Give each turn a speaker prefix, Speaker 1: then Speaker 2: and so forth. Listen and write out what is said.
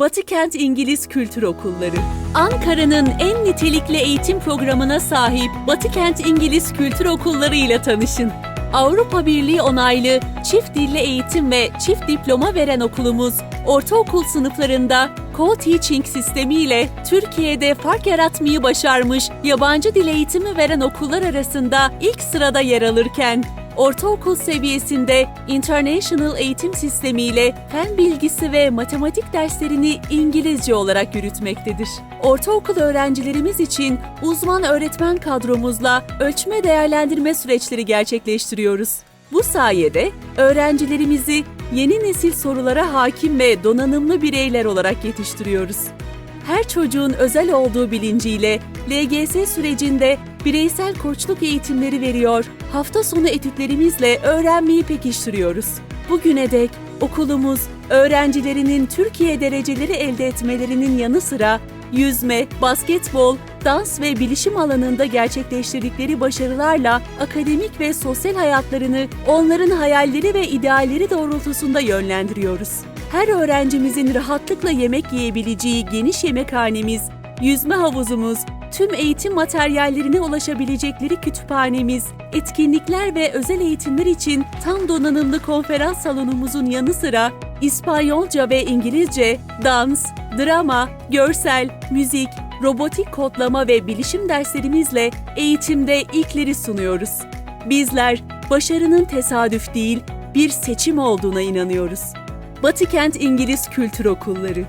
Speaker 1: Batıkent İngiliz Kültür Okulları. Ankara'nın en nitelikli eğitim programına sahip Batıkent İngiliz Kültür Okulları ile tanışın. Avrupa Birliği onaylı çift dilli eğitim ve çift diploma veren okulumuz, ortaokul sınıflarında co-teaching sistemiyle Türkiye'de fark yaratmayı başarmış yabancı dil eğitimi veren okullar arasında ilk sırada yer alırken, ortaokul seviyesinde International Eğitim Sistemi ile fen bilgisi ve matematik derslerini İngilizce olarak yürütmektedir. Ortaokul öğrencilerimiz için uzman öğretmen kadromuzla ölçme değerlendirme süreçleri gerçekleştiriyoruz. Bu sayede öğrencilerimizi yeni nesil sorulara hakim ve donanımlı bireyler olarak yetiştiriyoruz her çocuğun özel olduğu bilinciyle LGS sürecinde bireysel koçluk eğitimleri veriyor, hafta sonu etütlerimizle öğrenmeyi pekiştiriyoruz. Bugüne dek okulumuz öğrencilerinin Türkiye dereceleri elde etmelerinin yanı sıra yüzme, basketbol, dans ve bilişim alanında gerçekleştirdikleri başarılarla akademik ve sosyal hayatlarını onların hayalleri ve idealleri doğrultusunda yönlendiriyoruz. Her öğrencimizin rahatlıkla yemek yiyebileceği geniş yemekhanemiz, yüzme havuzumuz, tüm eğitim materyallerine ulaşabilecekleri kütüphanemiz, etkinlikler ve özel eğitimler için tam donanımlı konferans salonumuzun yanı sıra İspanyolca ve İngilizce, dans, drama, görsel, müzik, robotik kodlama ve bilişim derslerimizle eğitimde ilkleri sunuyoruz. Bizler başarının tesadüf değil, bir seçim olduğuna inanıyoruz. Batıkent İngiliz Kültür Okulları